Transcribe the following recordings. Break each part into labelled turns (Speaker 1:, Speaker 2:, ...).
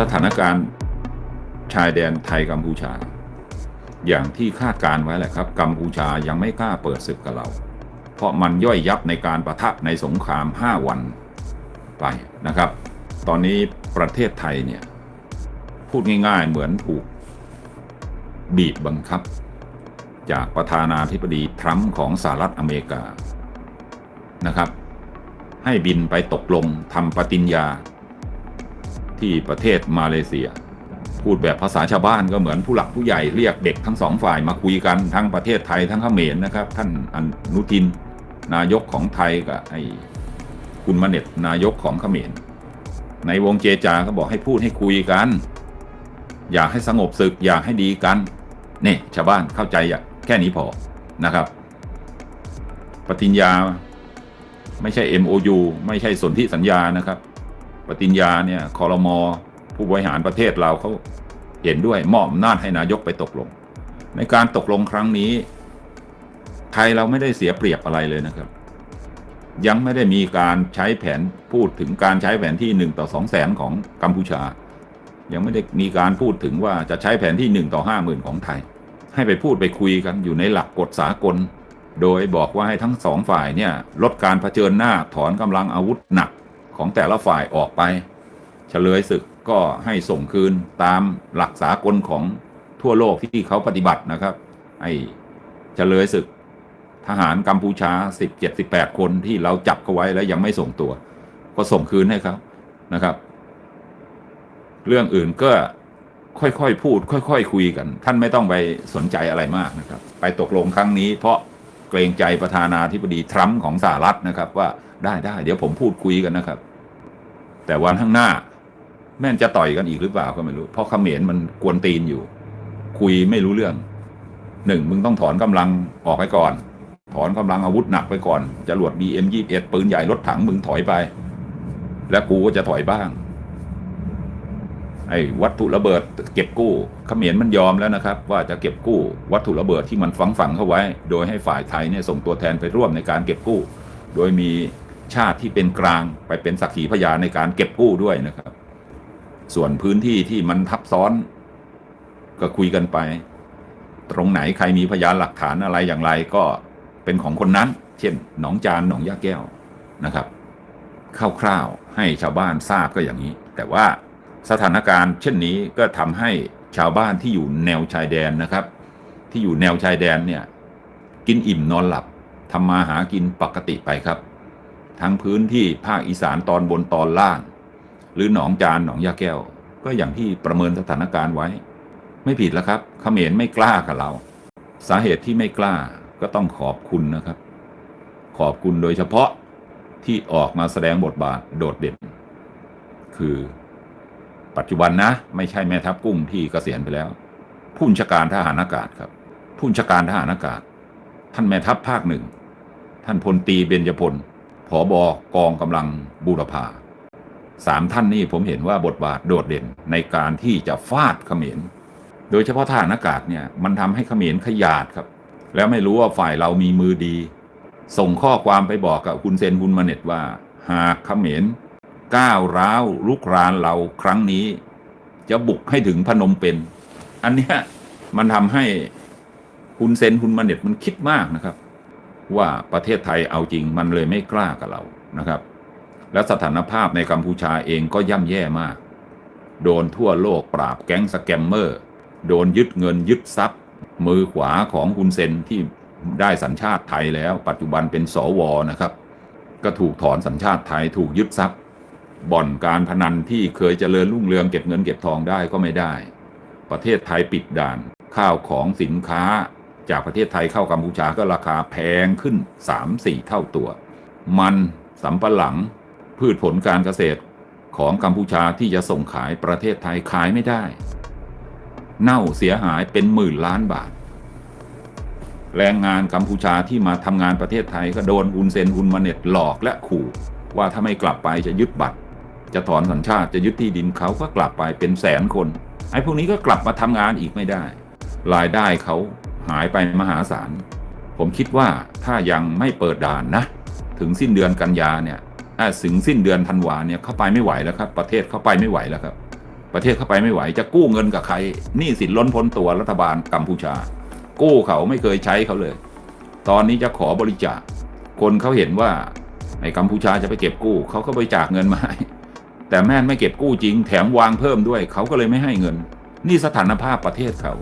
Speaker 1: สถานการณ์ชายแดนไทยกัมพูชา อย่างที่คาดการไว้แหละครับ กัมพูชายังไม่กล้าเปิดศึกกับเรา เพราะมันย่อยยับในการประทะในสงคราม 5 วันไปนะครับ ตอนนี้ประเทศไทยเนี่ย พูดง่ายๆเหมือนถูกบีบบังคับ จากประธานาธิบดีทรัมป์ของสหรัฐอเมริกานะครับ ให้บินไปตกลงทำปฏิญญา ที่ประเทศมาเลเซีย พูดแบบภาษาชาวบ้านก็เหมือนผู้หลักผู้ใหญ่เรียกเด็กทั้งสองฝ่ายมาคุยกันทั้งประเทศไทยทั้งเขมรนะครับ ท่านอนุทิน นายกของไทยกับไอ้คุณมเน็ตนายกของเขมรในวงเจจาก็บอกให้พูดให้คุยกัน อยากให้สงบศึกอยากให้ดีกันนี่ชาวบ้านเข้าใจอย่างแค่นี้พอนะครับ ปฏิญญาไม่ใช่ MOU ไม่ใช่สนธิสัญญานะครับ ฏิญญาเนี่ยคอรมอผู้บริหารประเทศเราเขาเห็นด้วยมอบอำนาจให้นายกไปตกลง ในการตกลงครั้งนี้ไทยเราไม่ได้เสียเปรียบอะไรเลยนะครับ ยังไม่ได้มีการใช้แผนพูดถึงการใช้แผนที่หนึ่งต่อสองแสนของกัมพูชา ยังไม่ได้มีการพูดถึงว่าจะใช้แผนที่หนึ่งต่อห้าหมื่นของไทย ให้ไปพูดไปคุยกันอยู่ในหลักกฎสากล โดยบอกว่าให้ทั้งสองฝ่ายเนี่ยลดการเผชิญหน้าถอนกำลังอาวุธหนัก ของแต่ละฝ่ายออกไปเฉลยศึกก็ให้ส่งคืนตามหลักสากลของทั่วโลกที่เขาปฏิบัตินะครับให้เฉลยศึกทหารกัมพูชา 17 18 คนที่เราจับเขาไว้แล้วยังไม่ส่งตัว ก็ส่งคืนให้เขานะครับ เรื่องอื่นก็ค่อยๆพูด ค่อยๆคคุยกัน ท่านไม่ต้องไปสนใจอะไรมากนะครับ ไปตกลงครั้งนี้เพราะ เกรงใจประธานาธิบดีทรัมป์ของสหรัฐนะครับ ว่าได้ได้เดี๋ยวผมพูดคุยกันนะครับ แต่วันข้างหน้า แม่นจะต่อยกันอีกหรือเปล่าก็ไม่รู้ เพราะเขมรมันกวนตีนอยู่ คุยไม่รู้เรื่องหนึ่งมึงต้องถอนกำลังออกไปก่อน ถอนกำลังอาวุธหนักไปก่อนจรวด BM 21ปืนใหญ่รถถังมึงถอยไป แล้วกูก็จะถอยบ้าง ไอ้วัตถุระเบิดเก็บกู้เขมรมันยอมแล้วนะครับ ว่าจะเก็บกู้วัตถุระเบิดที่มันฝังฝังเข้าไว้ โดยให้ฝ่ายไทยเนี่ยส่งตัวแทนไปร่วมในการเก็บกู้ โดยมีชาติที่เป็นกลางไปเป็นสักขีพยานในการเก็บกู้ด้วยนะครับ ส่วนพื้นที่ที่มันทับซ้อน ก็คุยกันไป ตรงไหนใครมีพยานหลักฐานอะไรอย่างไรก็เป็นของคนนั้น เช่น หนองจานหนองยาแก้วนะครับคร่าวๆให้ชาวบ้านทราบก็อย่างนี้ แต่ว่า สถานการณ์เช่นนี้ก็ทำให้ชาวบ้านที่อยู่แนวชายแดนนะครับ ที่อยู่แนวชายแดนเนี่ยกินอิ่มนอนหลับทำมาหากินปกติไปครับ ทั้งพื้นที่ภาคอีสานตอนบนตอนล่าง หรือหนองจานหนองยาแก้ว ก็อย่างที่ประเมินสถานการณ์ไว้ ไม่ผิดแล้วครับเขมรไม่กล้ากับเรา สาเหตุที่ไม่กล้าก็ต้องขอบคุณนะครับ ขอบคุณโดยเฉพาะที่ออกมาแสดงบทบาทโดดเด่น คือ ปัจจุบันนะ ไม่ใช่แม่ทัพกุ้งที่เกษียณไปแล้ว ผู้บัญชาการทหารอากาศครับ ผู้บัญชาการทหารอากาศ ท่านแม่ทัพภาคหนึ่ง ท่านพลตีเบญจพลผอบอกองกำลังบูรพาสามท่านนี่ผมเห็นว่าบทบาทโดดเด่นในการที่จะฟาดเขมร โดยเฉพาะทหารอากาศเนี่ยมันทำให้เขมรขยาดครับ แล้วไม่รู้ว่าฝ่ายเรามีมือดี ส่งข้อความไปบอกกับคุณเซนฮุนมาเน็ตว่า หากเขมร ก้าวร้าวลุกรานเราครั้งนี้ จะบุกให้ถึงพนมเปญอันเนี้ยมันทำให้คุณเซนฮุนมาเน็ตมันคิดมากนะครับ ว่าประเทศไทยเอาจริงมันเลยไม่กล้ากับเรานะครับ และสถานภาพในกัมพูชาเองก็ย่ำแย่มาก โดนทั่วโลกปราบแก๊งสแกมเมอร์ โดนยึดเงินยึดทรัพย์ มือขวาของคุณเซนที่ได้สัญชาติไทยแล้ว ปัจจุบันเป็นสวนะครับ ก็ถูกถอนสัญชาติไทยถูกยึดทรัพย์ บ่อนการพนันที่เคยเจริญรุ่งเรืองเก็บเงินเก็บทองได้ก็ไม่ได้ ประเทศไทยปิดด่าน ข้าวของสินค้า จากประเทศไทยเข้ากัมพูชาก็ราคาแพงขึ้น 3-4 เท่าตัว มันสำปะหลัง พืชผลการเกษตรของกัมพูชาที่จะส่งขายประเทศไทยขายไม่ได้ เน่าเสียหายเป็นหมื่นล้านบาท แรงงานกัมพูชาที่มาทำงานประเทศไทยก็โดนอุนเซนอุนมาเน็ตหลอกและขู่ว่าถ้าไม่กลับไปจะยึดบัตร จะถอนสัญชาติจะยึดที่ดินเขาก็กลับไปเป็นแสนคนไอ้พวกนี้ก็กลับมาทำงานอีกไม่ได้ รายได้เขาหายไปมหาศาล ผมคิดว่าถ้ายังไม่เปิดด่านนะ ถึงสิ้นเดือนกันยาเนี่ยถ้าถึงสิ้นเดือนธันวาเนี่ยเข้าไปไม่ไหวแล้วครับ ประเทศเข้าไปไม่ไหวแล้วครับ ประเทศเข้าไปไม่ไหว จะกู้เงินกับใครหนี้สินล้นพ้นตัวรัฐบาลกัมพูชา กู้เขาไม่เคยใช้เขาเลย ตอนนี้จะขอบริจาค คนเขาเห็นว่าไอ้กัมพูชาจะไปเก็บกู้เขาก็บริจาคเงินมาให้ แต่แม่นไม่เก็บกู้จริง แถมวางเพิ่มด้วย เขาก็เลยไม่ให้เงิน นี่สถานภาพประเทศเขา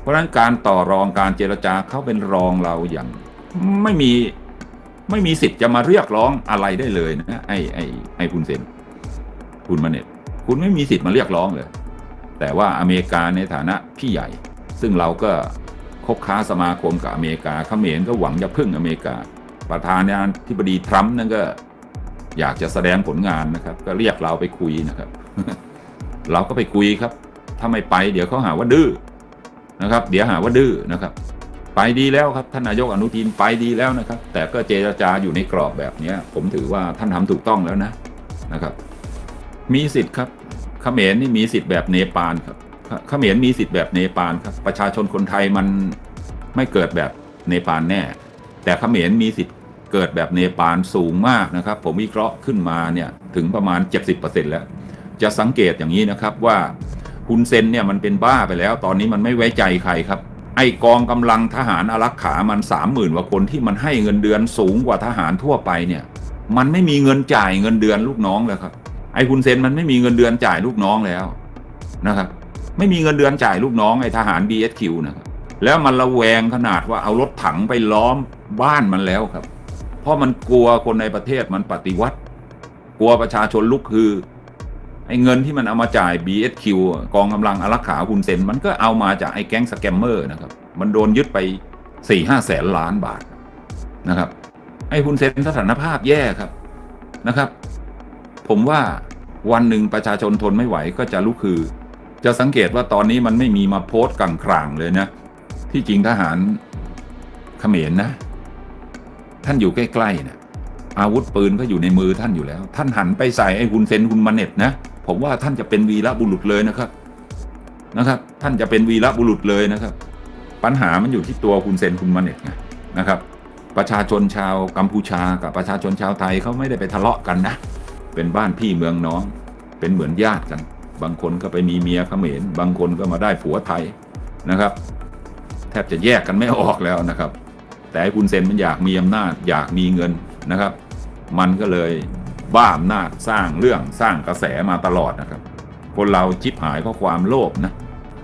Speaker 1: เพราะฉะนั้นการต่อรองการเจรจาเขาเป็นรองเราอย่าง ไม่มีไม่มีสิทธิ์จะมาเรียกร้องอะไรได้เลยนะไอ้ไอ้ไอ้คุณเซนคุณมาเน็ตคุณไม่มีสิทธิ์มาเรียกร้องเลย แต่ว่าอเมริกาในฐานะพี่ใหญ่ ซึ่งเราก็คบค้าสมาคมกับอเมริกาเขมรก็หวังจะพึ่งอเมริกา ประธานาธิบดีทรัมป์นั่นก็ อยากจะแสดงผลงานนะครับ ก็เรียกเราไปคุยนะครับ เราก็ไปคุยครับ ถ้าไม่ไปเดี๋ยวเขาหาว่าดื้อนะครับ เดี๋ยวหาว่าดื้อนะครับ ไปดีแล้วครับท่านนายกอนุทินไปดีแล้วนะครับ แต่ก็เจรจาอยู่ในกรอบแบบนี้ผมถือว่าท่านทำถูกต้องแล้วนะนะครับ มีสิทธิ์ครับเขมรนี่มีสิทธิ์แบบเนปาลครับเขมรมีสิทธิ์แบบเนปาลครับ ประชาชนคนไทยมันไม่เกิดแบบเนปาลแน่ แต่เขมรมีสิทธิ์ เกิดแบบเนปาลสูงมากนะครับ ผมวิเคราะห์ขึ้นมาเนี่ยถึงประมาณ 70%แล้ว จะสังเกตอย่างนี้นะครับว่าฮุนเซนเนี่ยมันเป็นบ้าไปแล้ว ตอนนี้มันไม่ไว้ใจใครครับไอกองกำลังทหารอารักขามันสามหมื่นกว่าคนที่มันให้เงินเดือนสูงกว่าทหารทั่วไปเนี่ย มันไม่มีเงินจ่ายเงินเดือนลูกน้องแล้วครับ ไอ้คุณเซนมันไม่มีเงินเดือนจ่ายลูกน้องแล้วนะครับ ไม่มีเงินเดือนจ่ายลูกน้องไอ้ทหาร BSQ นะครับแล้วมันระแวงขนาดว่าเอารถถังไปล้อมบ้านมันแล้วครับ เพราะมันกลัวคนในประเทศมันปฏิวัติ กลัวประชาชนลุกคือไอ้เงินที่มันเอามาจ่าย BSQ กองกำลังอารักขาคุณเซน มันก็เอามาจากไอ้แก๊งสแกมเมอร์นะครับ มันโดนยึดไปสี่ห้าแสนล้านบาทนะครับ ไอ้คุณเซนสถานภาพแย่ครับนะครับ ผมว่าวันหนึ่งประชาชนทนไม่ไหวก็จะลุกคือ จะสังเกตว่าตอนนี้มันไม่มีมาโพสต์กลางๆเลยนะ ที่จริงทหารเขมรนะ ท่านอยู่ใกล้ๆนะอาวุธปืนก็อยู่ในมือท่านอยู่แล้ว ท่านหันไปใส่ไอ้คุณเซนคุณมาเน็ตนะผมว่าท่านจะเป็นวีรบุรุษเลยนะครับนะครับ ท่านจะเป็นวีรบุรุษเลยนะครับ ปัญหามันอยู่ที่ตัวคุณเซนคุณมาเน็ตไงนะครับ ประชาชนชาวกัมพูชากับประชาชนชาวไทยเขาไม่ได้ไปทะเลาะกันนะ เป็นบ้านพี่เมืองน้อง เป็นเหมือนญาติกัน บางคนก็ไปมีเมียเขมรบางคนก็มาได้ผัวไทยนะครับ แทบจะแยกกันไม่ออกแล้วนะครับ แต่ไอ้คุณเซนมันอยากมีอำนาจอยากมีเงินนะครับ มันก็เลยบ้าอำนาจสร้างเรื่องสร้างกระแสมาตลอดนะครับ คนเราจิบหายเพราะความโลภนะ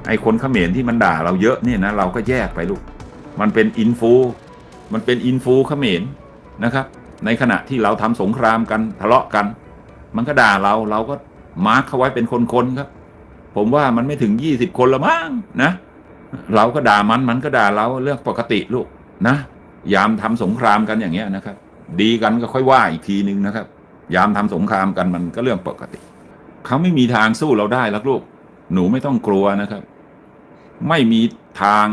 Speaker 1: ไอ้คนเขมรที่มันด่าเราเยอะเนี่ยนะเราก็แยกไปลูก มันเป็นอินฟูมันเป็นอินฟูเขมรนะครับ ในขณะที่เราทำสงครามกันทะเลาะกัน มันก็ด่าเราเราก็มาร์คเขาไว้เป็นคนๆครับ ผมว่ามันไม่ถึงยี่สิบคนละมั้งนะ เราก็ด่ามันมันก็ด่าเราเรื่องปกติลูกนะ ยามทำสงครามกันอย่างเงี้ยนะครับ ดีกันก็ค่อยว่าอีกทีนึงนะครับ ยามทำสงครามกันมันก็เรื่องปกติ เขาไม่มีทางสู้เราได้ล้วลูก หนูไม่ต้องกลัวนะครับ ไม่มีทาง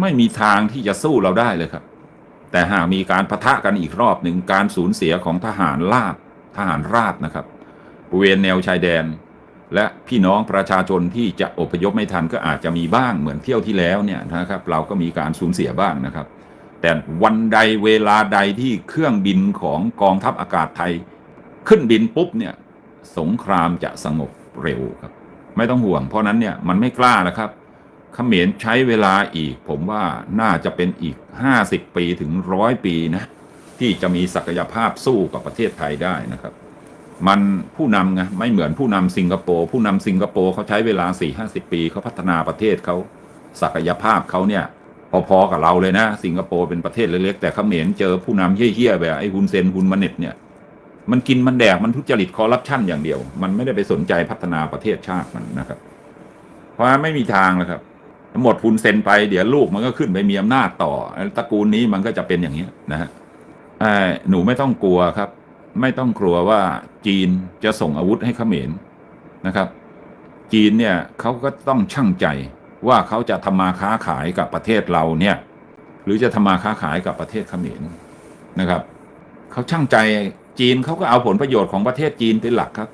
Speaker 1: ไม่มีทางที่จะสู้เราได้เลยครับ แต่หากมีการประทะกันอีกรอบหนึ่งการสูญเสียของทหารราบทหารราบนะครับบริเวณแนวชายแดน และพี่น้องประชาชนที่จะอพยพไม่ทันก็อาจจะมีบ้างเหมือนเที่ยวที่แล้วเนี่ยนะครับ เราก็มีการสูญเสียบ้างนะครับ แต่วันใดเวลาใดที่เครื่องบินของกองทัพอากาศไทย ขึ้นบินปุ๊บเนี่ยสงครามจะสงบเร็วครับ ไม่ต้องห่วง เพราะนั้นเนี่ยมันไม่กล้าแล้วครับเขมรใช้เวลาอีก ผมว่าน่าจะเป็นอีก 50 ปีถึงร้อยปีนะ ที่จะมีศักยภาพสู้กับประเทศไทยได้นะครับ มันผู้นำไงไม่เหมือนผู้นำสิงคโปร์ผู้นำสิงคโปร์เขาใช้เวลา 4-50 ปีเขาพัฒนาประเทศเขาศักยภาพเขาเนี่ย พอๆกับเราเลยนะ สิงคโปร์เป็นประเทศเล็กๆแต่เขมรเจอผู้นำเฮี้ยๆแบบไอ้ฮุนเซนฮุนมาเน็ตเนี่ย มันกินมันแดกมันทุจริตคอร์รัปชันอย่างเดียว มันไม่ได้ไปสนใจพัฒนาประเทศชาติมันนะครับ เพราะไม่มีทางเลยครับหมดฮุนเซนไปเดี๋ยวลูกมันก็ขึ้นไปมีอำนาจต่อตระกูลนี้มันก็จะเป็นอย่างนี้นะฮะเอ่อหนูไม่ต้องกลัวครับ ไม่ต้องกลัวว่าจีนจะส่งอาวุธให้เขมรนะครับ จีนเนี่ยเขาก็ต้องชั่งใจ ว่าเขาจะทำมาค้าขายกับประเทศเราเนี่ยหรือจะทำมาค้าขายกับประเทศเขมรนะครับเขาชั่งใจจีนเขาก็เอาผลประโยชน์ของประเทศจีนเป็นหลักครับ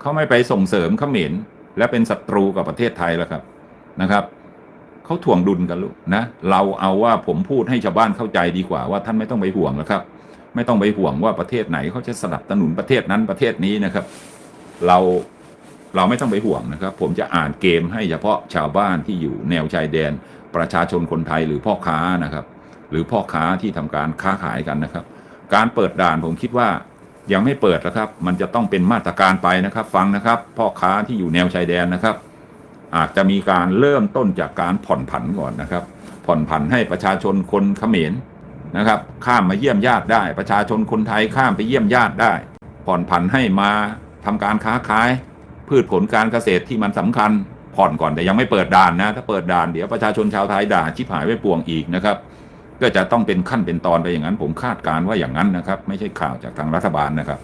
Speaker 1: เขาไม่ไปส่งเสริมเขมรและเป็นศัตรูกับประเทศไทยแล้วครับนะครับเขาถ่วงดุลกันลูกนะเราเอาว่าผมพูดให้ชาวบ้านเข้าใจดีกว่าว่าท่านไม่ต้องไปห่วงแล้วครับ ไม่ต้องไปห่วงว่าประเทศไหนเขาจะสนับสนุนประเทศนั้นประเทศนี้นะครับ เรา เราไม่ต้องไปห่วงนะครับ ผมจะอ่านเกมให้เฉพาะชาวบ้านที่อยู่แนวชายแดน ประชาชนคนไทยหรือพ่อค้านะครับ หรือพ่อค้าที่ทำการค้าขายกันนะครับ การเปิดด่านผมคิดว่ายังไม่เปิดนะครับ มันจะต้องเป็นมาตรการไปนะครับ ฟังนะครับ พ่อค้าที่อยู่แนวชายแดนนะครับ อาจจะมีการเริ่มต้นจากการผ่อนผันก่อนนะครับ ผ่อนผันให้ประชาชนคนเขมรนะครับ ข้ามมาเยี่ยมญาติได้ ประชาชนคนไทยข้ามไปเยี่ยมญาติได้ ผ่อนผันให้มาทำการค้าขาย พืชผลการเกษตรที่มันสำคัญผ่อนก่อนแต่ยังไม่เปิดด่านนะ ถ้าเปิดด่านเดี๋ยวประชาชนชาวไทยด่าชิบหายไปป่วงอีกนะครับก็จะต้องเป็นขั้นเป็นตอนไปอย่างนั้น ผมคาดการณ์ว่าอย่างนั้นนะครับ ไม่ใช่ข่าวจากทางรัฐบาลนะครับ